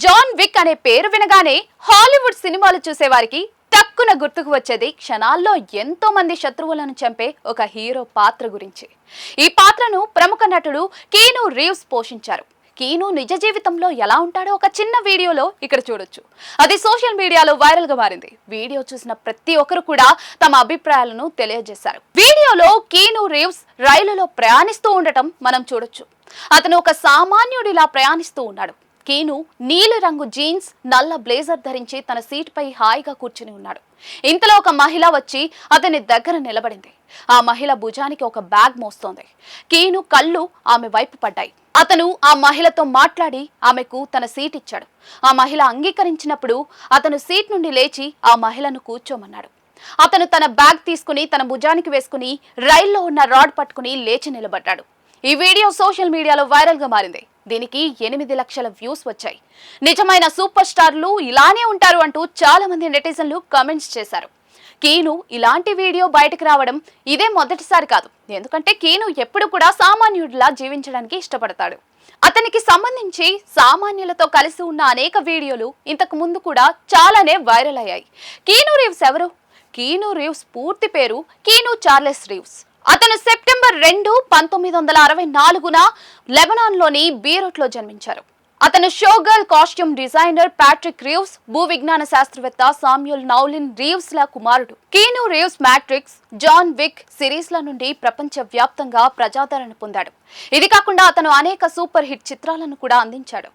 John Wick అనే పేరు వినగానే హాలీవుడ్ సినిమాలు చూసేవారికి తక్కున గుర్తుకు వచ్చేది క్షణాల్లో ఎంతో మంది శత్రువులను చంపే ఒక హీరో పాత్ర గురించి. ఈ పాత్రను ప్రముఖ నటుడు కీను రీవ్స్ పోషించారు. కీను నిజ జీవితంలో ఎలా ఉంటాడో ఒక చిన్న వీడియోలో ఇక్కడ చూడొచ్చు. అది సోషల్ మీడియాలో వైరల్గా మారింది. వీడియో చూసిన ప్రతి ఒక్కరు కూడా తమ అభిప్రాయాలను తెలియజేశారు. వీడియోలో కీను రీవ్స్ రైలులో ప్రయాణిస్తూ ఉండటం మనం చూడొచ్చు. అతను ఒక సామాన్యుడిలా ప్రయాణిస్తూ ఉన్నాడు. కీను నీలిరంగు జీన్స్ నల్ల బ్లేజర్ ధరించి తన సీట్ పై హాయిగా కూర్చుని ఉన్నాడు. ఇంతలో ఒక మహిళ వచ్చి అతని దగ్గర నిలబడింది. ఆ మహిళ భుజానికి ఒక బ్యాగ్ మోస్తోంది. కీను కళ్ళు ఆమె వైపు పడ్డాయి. అతను ఆ మహిళతో మాట్లాడి ఆమెకు తన సీట్ ఇచ్చాడు ఆ మహిళ అంగీకరించినప్పుడు అతను సీట్ నుండి లేచి ఆ మహిళను కూర్చోమన్నాడు. అతను తన బ్యాగ్ తీసుకుని తన భుజానికి వేసుకుని రైల్లో ఉన్న రాడ్ పట్టుకుని లేచి నిలబడ్డాడు. ఈ వీడియో సోషల్ మీడియాలో వైరల్గా మారింది. దీనికి ఎనిమిది లక్షల వ్యూస్ వచ్చాయి. నిజమైన సూపర్ స్టార్లు ఇలానే ఉంటారు అంటూ చాలా మంది నెటిజన్లు కమెంట్స్ చేశారు. కీను ఇలాంటి వీడియో బయటకు రావడం ఇదే మొదటిసారి కాదు. ఎందుకంటే కీను ఎప్పుడు కూడా సామాన్యుడిలా జీవించడానికి ఇష్టపడతాడు. అతనికి సంబంధించి సామాన్యులతో కలిసి ఉన్న అనేక వీడియోలు ఇంతకు ముందు కూడా చాలానే వైరల్ అయ్యాయి. కీను రీవ్స్ ఎవరు? కీను రీవ్స్ పూర్తి పేరు కీను చార్లెస్ రీవ్స్. అతను సెప్టెంబర్ రెండు పంతొమ్మిది వందల అరవై నాలుగున లెబనాన్లోని బీరోట్లో జన్మించారు. అతను showgirl costume designer Patrick Reeves భూ విజ్ఞాన శాస్త్రవేత్త సామ్యుల్ నౌలిన్ రీవ్స్ ల కుమారుడు. Keanu Reeves Matrix John Wick series ల నుండి ప్రపంచ వ్యాప్తంగా ప్రజాదరణ పొందాడు. ఇది కాకుండా అతను అనేక సూపర్ హిట్ చిత్రాలను కూడా అందించాడు.